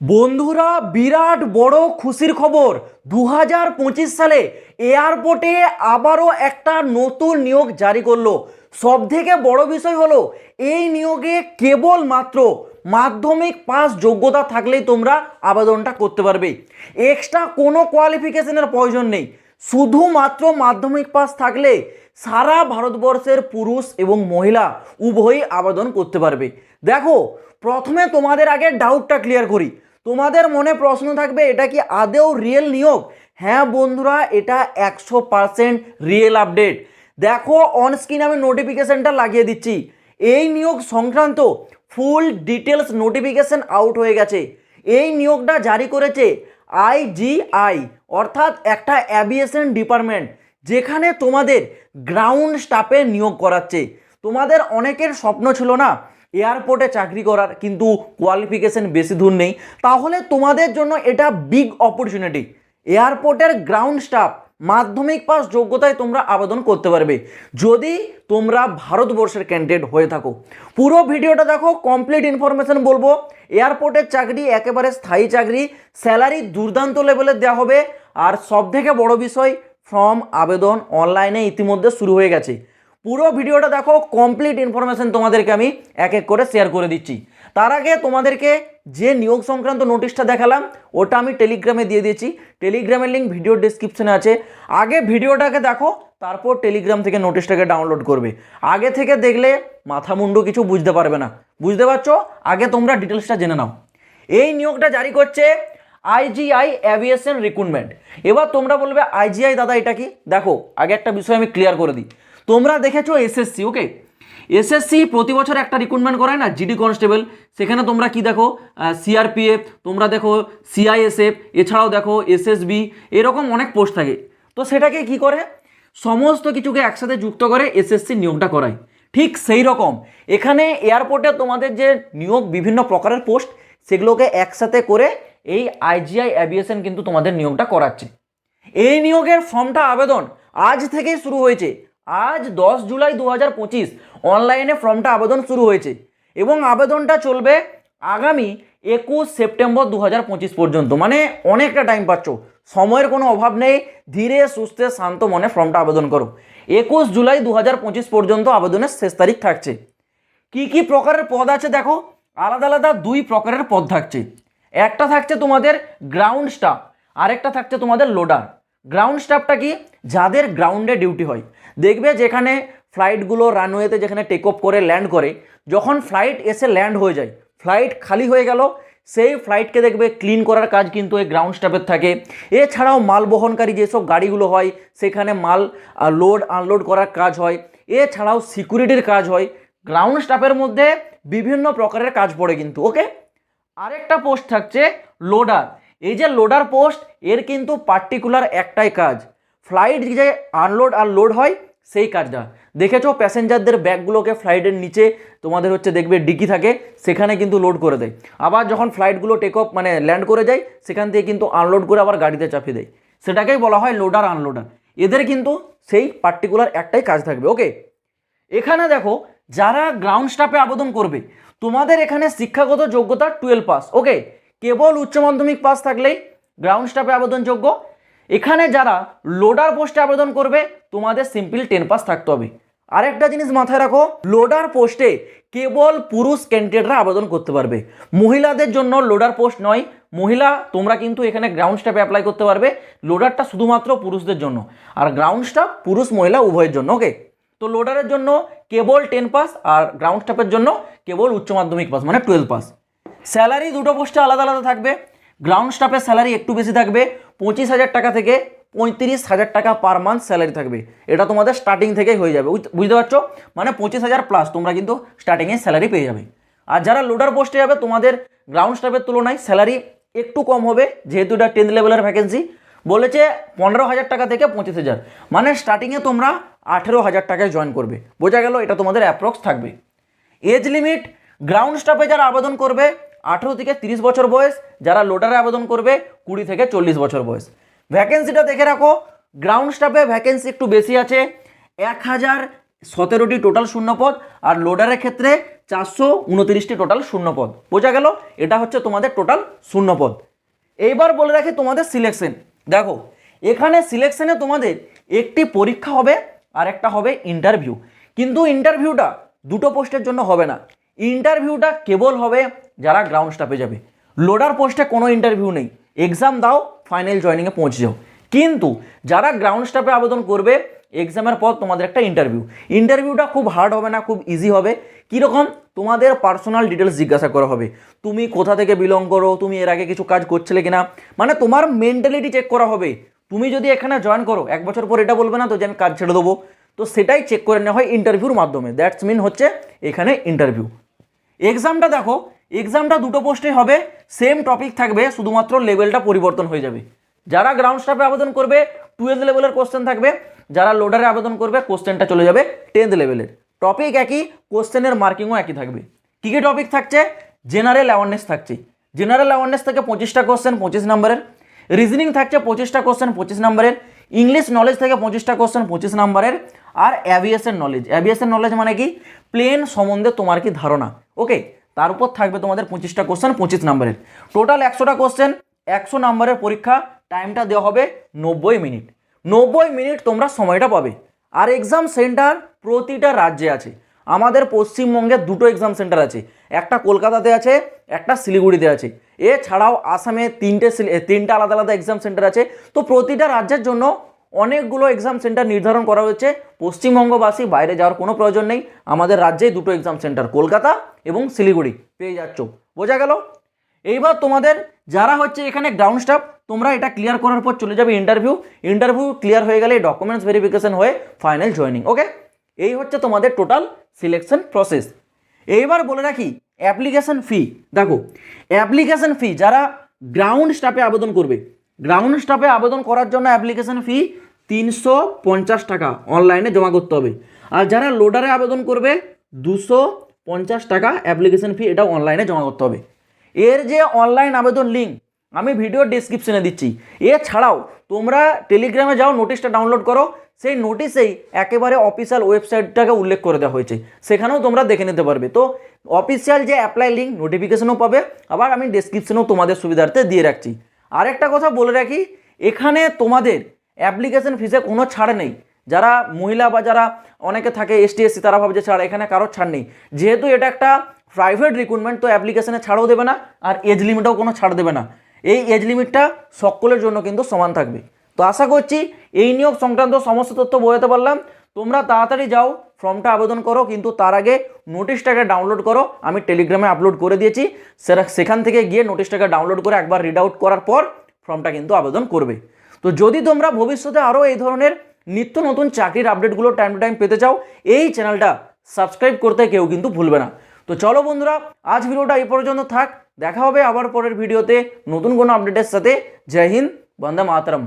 বন্ধুরা, বিরাট বড় খুশির খবর। দু হাজার পঁচিশ সালে এয়ারপোর্টে আবারও একটা নতুন নিয়োগ জারি করল। সব থেকে বড় বিষয় হলো, এই নিয়োগে কেবলমাত্র মাধ্যমিক পাস যোগ্যতা থাকলেই তোমরা আবেদনটা করতে পারবে। এক্সট্রা কোনো কোয়ালিফিকেশনের প্রয়োজন নেই। শুধুমাত্র মাধ্যমিক পাস থাকলে সারা ভারতবর্ষের পুরুষ এবং মহিলা উভয়ই আবেদন করতে পারবে। দেখো, প্রথমে তোমাদের আগে ডাউটটা ক্লিয়ার করি। তোমাদের মনে প্রশ্ন থাকবে, এটা কি আদেও রিয়েল নিয়োগ? হ্যাঁ বন্ধুরা, এটা একশো পারসেন্ট রিয়েল আপডেট দেখো অন স্ক্রিন আমি নোটিফিকেশনটা লাগিয়ে দিচ্ছি। এই নিয়োগ সংক্রান্ত ফুল ডিটেলস নোটিফিকেশন আউট হয়ে গেছে। এই নিয়োগটা জারি করেছে আইজিআই অর্থাৎ একটা অ্যাভিয়েশন ডিপার্টমেন্ট যেখানে তোমাদের গ্রাউন্ড স্টাফে নিয়োগ করাচ্ছে। তোমাদের অনেকের স্বপ্ন ছিল না এয়ারপোর্টে চাকরি করার কিন্তু কোয়ালিফিকেশন বেশি দূর নেই। তাহলে তোমাদের জন্য এটা বিগ অপরচুনিটি এয়ারপোর্টের গ্রাউন্ড স্টাফ মাধ্যমিক পাস যোগ্যতায় তোমরা আবেদন করতে পারবে। যদি তোমরা ভারতবর্ষের ক্যান্ডিডেট হয়ে থাকো। পুরো ভিডিওটা দেখো কমপ্লিট ইনফরমেশন বলব। এয়ারপোর্টের চাকরি একেবারে স্থায়ী চাকরি স্যালারি দুর্দান্ত লেভেলের দেওয়া হবে। আর সবথেকে বড় বিষয় ফর্ম আবেদন অনলাইনে ইতিমধ্যে শুরু হয়ে গেছে। পুরো ভিডিওটা দেখো কমপ্লিট ইনফরমেশন তোমাদেরকে আমি এক এক করে শেয়ার করে দিচ্ছি। তার আগে তোমাদেরকে যে নিয়োগ সংক্রান্ত নোটিশটা দেখালাম, ওটা আমি টেলিগ্রামে দিয়ে দিয়েছি। টেলিগ্রামের লিঙ্ক ভিডিও ডিসক্রিপশনে আছে। আগে ভিডিওটাকে দেখো, তারপর টেলিগ্রাম থেকে নোটিশটাকে ডাউনলোড করবে। আগে থেকে দেখলে মাথা মুন্ডু কিছু বুঝতে পারবে না। বুঝতে পারছ? আগে তোমরা ডিটেলসটা জেনে নাও। এই নিয়োগটা জারি করছে আইজিআই অ্যাভিয়েশন রিক্রুটমেন্ট এবার তোমরা বলবে আইজিআই দাদা, এটা কি? দেখো, আগে একটা বিষয় আমি ক্লিয়ার করে দিই। তোমরা দেখেছ এসএসসি ওকে এসএসসি প্রতি বছর একটা রিক্রুটমেন্ট করায় না জিডি কনস্টেবল সেখানে তোমরা কি দেখো? সিআরপিএফ তোমরা দেখো সিআইএসএফ এছাড়াও দেখো এসএসবি এরকম অনেক পোস্ট থাকে। তো সেটাকে কি করে? সমস্ত কিছুকে একসাথে যুক্ত করে এসএসসি নিয়োগটা করায়। ঠিক সেই রকম। এখানে এয়ারপোর্টে তোমাদের যে নিয়োগ বিভিন্ন প্রকারের পোস্ট সেগুলোকে একসাথে করে এই আইজিআই অ্যাভিয়েশন কিন্তু তোমাদের নিয়োগটা করাচ্ছে। এই নিয়োগের ফর্মটা আবেদন আজ থেকেই শুরু হয়েছে। আজ দশ জুলাই দু হাজার পঁচিশ, অনলাইনে ফর্মটা আবেদন শুরু হয়েছে এবং আবেদনটা চলবে আগামী একুশ সেপ্টেম্বর দু হাজার পঁচিশ পর্যন্ত। মানে অনেকটা টাইম পাচ্ছ। সময়ের কোনো অভাব নেই। ধীরে, সুস্থে, শান্ত মনে ফর্মটা আবেদন করো। একুশ জুলাই দু হাজার পঁচিশ পর্যন্ত আবেদনের শেষ তারিখ থাকছে। কি কি প্রকারের পদ আছে দেখো? আলাদা আলাদা দুই প্রকারের পদ থাকছে। একটা থাকছে তোমাদের গ্রাউন্ড স্টাফ আরেকটা থাকছে তোমাদের লোডার গ্রাউন্ড স্টাফটা কি? যাদের গ্রাউন্ডে ডিউটি হয়। দেখবে যেখানে ফ্লাইটগুলো রানওয়েতে যেখানে টেক অফ করে ল্যান্ড করে, যখন ফ্লাইট এসে ল্যান্ড হয়ে যায় ফ্লাইট খালি হয়ে গেল, সেই ফ্লাইটকে দেখবে ক্লিন করার কাজ কিন্তু এই গ্রাউন্ড স্টাফের থাকে। এছাড়াও মাল বহনকারী যেসব গাড়িগুলো হয়, সেখানে মাল লোড আনলোড করার কাজ হয়। এছাড়াও সিকিউরিটির কাজ হয়। গ্রাউন্ড স্টাফের মধ্যে বিভিন্ন প্রকারের কাজ পড়ে কিন্তু ওকে আরেকটা পোস্ট থাকছে লোডার এই যে লোডার পোস্ট এর কিন্তু পার্টিকুলার একটাই কাজ। ফ্লাইট যে আনলোড আর লোড হয়, সেই কাজটা। দেখেছ প্যাসেঞ্জারদের ব্যাগগুলোকে ফ্লাইটের নিচে তোমাদের হচ্ছে দেখবে ডিকি থাকে, সেখানে কিন্তু লোড করে দেয়। আবার যখন ফ্লাইটগুলো টেক অফ মানে ল্যান্ড করে যায়, সেখান থেকে কিন্তু আনলোড করে আবার গাড়িতে চাপিয়ে দেয়। সেটাকেই বলা হয় লোডার আনলোডার এদের কিন্তু সেই পার্টিকুলার একটাই কাজ থাকবে। ওকে এখানে দেখো, যারা গ্রাউন্ড স্টাফে আবেদন করবে, তোমাদের এখানে শিক্ষাগত যোগ্যতা টুয়েলভ পাস ওকে কেবল উচ্চ মাধ্যমিক পাস থাকলেই গ্রাউন্ড স্টাফে আবেদনযোগ্য। এখানে যারা লোডার পোস্টে আবেদন করবে, তোমাদের সিম্পল টেন পাস থাকতে হবে। আরেকটা জিনিস মাথায় রাখো লোডার পোস্টে কেবল পুরুষ ক্যান্ডিডেটরা আবেদন করতে পারবে। মহিলাদের জন্য লোডার পোস্ট নয়, মহিলা, তোমরা কিন্তু এখানে গ্রাউন্ড স্টাফে অ্যাপ্লাই করতে পারবে লোডারটা শুধুমাত্র পুরুষদের জন্য। আর গ্রাউন্ড স্টাফ পুরুষ, মহিলা, উভয়ের জন্য ওকে তো লোডারের জন্য কেবল টেন পাস আর গ্রাউন্ড স্টাফের জন্য কেবল উচ্চ মাধ্যমিক পাস মানে টুয়েলভ পাস স্যালারি দুটো পোস্টে আলাদা আলাদা থাকবে। গ্রাউন্ড স্টাফের স্যালারি একটু বেশি থাকবে। পঁচিশ হাজার টাকা থেকে পঁয়ত্রিশ হাজার টাকা পার মান্থ স্যালারি থাকবে। এটা তোমাদের স্টার্টিং থেকেই হয়ে যাবে। বুঝ- বুঝতে পারছ? মানে পঁচিশ হাজার প্লাস তোমরা কিন্তু স্টার্টিংয়ে স্যালারি পেয়ে যাবে। আর যারা লোডার পোস্টে যাবে, তোমাদের গ্রাউন্ড স্টাফের তুলনায় স্যালারি একটু কম হবে, যেহেতু এটা টেন্থ লেভেলের ভ্যাকেন্সি বলেছে পনেরো হাজার টাকা থেকে পঁচিশ হাজার। মানে স্টার্টিংয়ে তোমরা আঠেরো হাজার টাকায় জয়েন করবে। বোঝা গেল এটা তোমাদের অ্যাপ্রক্স থাকবে। এজ লিমিট গ্রাউন্ড স্টাফে যারা আবেদন করবে আঠেরো থেকে তিরিশ বছর বয়স, যারা লোডারে আবেদন করবে, কুড়ি থেকে চল্লিশ বছর বয়স। ভ্যাকেন্সিটা দেখে রাখো গ্রাউন্ড স্টাফে ভ্যাকেন্সি একটু বেশি আছে, এক হাজার সতেরোটি টোটাল শূন্যপদ, আর লোডারের ক্ষেত্রে চারশো উনতিরিশটি টোটাল শূন্যপদ। বোঝা গেল, এটা হচ্ছে তোমাদের টোটাল শূন্যপদ। এইবার বলে রাখি তোমাদের সিলেকশন দেখো, এখানে সিলেকশনে তোমাদের একটি পরীক্ষা হবে, আর একটা হবে ইন্টারভিউ কিন্তু ইন্টারভিউটা দুটো পোস্টের জন্য হবে না। ইন্টারভিউটা কেবল হবে যারা গ্রাউন্ড স্টাফে যাবে। লোডার পোস্টে কোনো ইন্টারভিউ নেই। এক্সাম দাও ফাইনাল জয়নিংয়ে পৌঁছে যাও। কিন্তু যারা গ্রাউন্ড স্টাফে আবেদন করবে এক্সামের পর তোমাদের একটা ইন্টারভিউ ইন্টারভিউটা খুব হার্ড হবে না, খুব ইজি হবে। কীরকম? তোমাদের পার্সোনাল ডিটেলস জিজ্ঞাসা করা হবে। তুমি কোথা থেকে বিলং করো? তুমি এর আগে কিছু কাজ করছিলে কিনা? মানে তোমার মেন্টালিটি চেক করা হবে। তুমি যদি এখানে জয়েন করো, এক বছর পর এটা বলবে না তো যে আমি কাজ ছেড়ে দেবো। তো সেটাই চেক করে নেওয়া হয় ইন্টারভিউর মাধ্যমে। দ্যাটস মিন হচ্ছে এখানে ইন্টারভিউ এক্সামটা দেখো এক্সামটা দুটো পোস্টে হবে সেম টপিক থাকবে, শুধুমাত্র লেভেলটা পরিবর্তন হয়ে যাবে। যারা গ্রাউন্ড স্টাফে আবেদন করবে টুয়েলভ লেভেলের কোশ্চেন থাকবে, যারা লোডারে আবেদন করবে কোশ্চেনটা চলে যাবে টেন্থ লেভেলের টপিক একই কোশ্চেনের মার্কিংও একই থাকবে। কী কী টপিক থাকছে? জেনারেল অ্যাওয়ারনেস থাকছে। জেনারেল অ্যাওয়ারনেস থেকে পঁচিশটা কোশ্চেন পঁচিশ নম্বরের। রিজনিং থাকছে পঁচিশটা কোশ্চেন পঁচিশ নম্বরের। ইংলিশ নলেজ থেকে পঁচিশটা কোশ্চেন পঁচিশ নম্বরের। আর অ্যাভিয়েশন নলেজ অ্যাভিয়েশন নলেজ মানে কি? প্লেন সম্বন্ধে তোমার কি ধারণা? ওকে তার উপর থাকবে তোমাদের পঁচিশটা কোশ্চেন পঁচিশ নম্বরের। টোটাল একশোটা কোশ্চেন একশো নম্বরের পরীক্ষা টাইমটা দেওয়া হবে নব্বই মিনিট। নব্বই মিনিট তোমরা সময়টা পাবে। আর এক্সাম সেন্টার প্রতিটা রাজ্যে আছে। আমাদের পশ্চিমবঙ্গে দুটো এক্সাম সেন্টার আছে। একটা কলকাতাতে আছে, একটা শিলিগুড়িতে আছে। এছাড়াও আসামে তিনটে, তিনটা আলাদা আলাদা এক্সাম সেন্টার আছে। তো প্রতিটা রাজ্যের জন্য অনেকগুলো এক্সাম সেন্টার নির্ধারণ করা হয়েছে। পশ্চিমবঙ্গবাসী বাইরে যাওয়ার কোনো প্রয়োজন নেই। আমাদের রাজ্যেই দুটো এক্সাম সেন্টার কলকাতা এবং শিলিগুড়ি। পেয়ে যাচ্ছ। বোঝা গেল? এইবার তোমাদের যারা হচ্ছে এখানে গ্রাউন্ড স্টাফ তোমরা এটা ক্লিয়ার করার পর চলে যাবে ইন্টারভিউ ইন্টারভিউ ক্লিয়ার হয়ে গেলে ডকুমেন্টস ভেরিফিকেশন হয়ে ফাইনাল জয়েনিং ওকে এই হচ্ছে তোমাদের টোটাল সিলেকশন প্রসেস এইবার বলে রাখি অ্যাপ্লিকেশন ফি দেখো অ্যাপ্লিকেশন ফি যারা গ্রাউন্ড স্টাফে আবেদন করবে গ্রাউন্ড স্টাফে আবেদন করার জন্য অ্যাপ্লিকেশন ফি তিনশো পঞ্চাশ টাকা। অনলাইনে জমা করতে হবে। আর যারা লোডারে আবেদন করবে, দুশো পঞ্চাশ টাকা অ্যাপ্লিকেশন ফি এটা অনলাইনে জমা করতে হবে। এর যে অনলাইন আবেদন লিঙ্ক আমি ভিডিওর ডিসক্রিপশনে দিচ্ছি। এছাড়াও তোমরা টেলিগ্রামে যাও নোটিশটা ডাউনলোড করো। সেই নোটিশেই একেবারে অফিসিয়াল ওয়েবসাইটটাকে উল্লেখ করে দেওয়া হয়েছে। সেখানেও তোমরা দেখে নিতে পারবে। তো অফিসিয়াল যে অ্যাপ্লাই লিঙ্ক নোটিফিকেশনও পাবে। আবার আমি ডিসক্রিপশনেও তোমাদের সুবিধার্থে দিয়ে রাখছি। আরেকটা কথা বলে রাখি, এখানে তোমাদের অ্যাপ্লিকেশন ফিসে কোনো ছাড় নেই। যারা মহিলা বা যারা অনেকে থাকে এসটি এসসি তারা ভাবে যে ছাড়, এখানে কারোর ছাড় নেই। যেহেতু এটা একটা প্রাইভেট রিক্রুটমেন্ট তো অ্যাপ্লিকেশানে ছাড়ও দেবে না, আর এজ লিমিটেও কোনো ছাড় দেবে না। এই এজ লিমিটটা সকলের জন্য কিন্তু সমান থাকবে। তো আশা করছি এই নিয়োগ সংক্রান্ত সমস্ত তথ্য বোঝাতে পারলাম। তোমরা তাড়াতাড়ি যাও ফর্মটা আবেদন করো, কিন্তু তার আগে নোটিশটাকে ডাউনলোড করো। আমি টেলিগ্রামে আপলোড করে দিয়েছি। সেটা সেখান থেকে গিয়ে নোটিশটাকে ডাউনলোড করে একবার রিড আউট করার পর ফর্মটা কিন্তু আবেদন করবে। তো যদি তোমরা ভবিষ্যতে আরও এই ধরনের নিত্য নতুন চাকরির আপডেটগুলো টাইম টু টাইম পেতে চাও, এই চ্যানেলটা সাবস্ক্রাইব করতে কেউ কিন্তু ভুলবে না। তো চলো বন্ধুরা, আজ ভিডিওটা এই পর্যন্ত থাক। দেখা হবে আবার পরের ভিডিওতে নতুন কোনো আপডেটের সাথে। জয় হিন্দ, বন্দে মাতরম।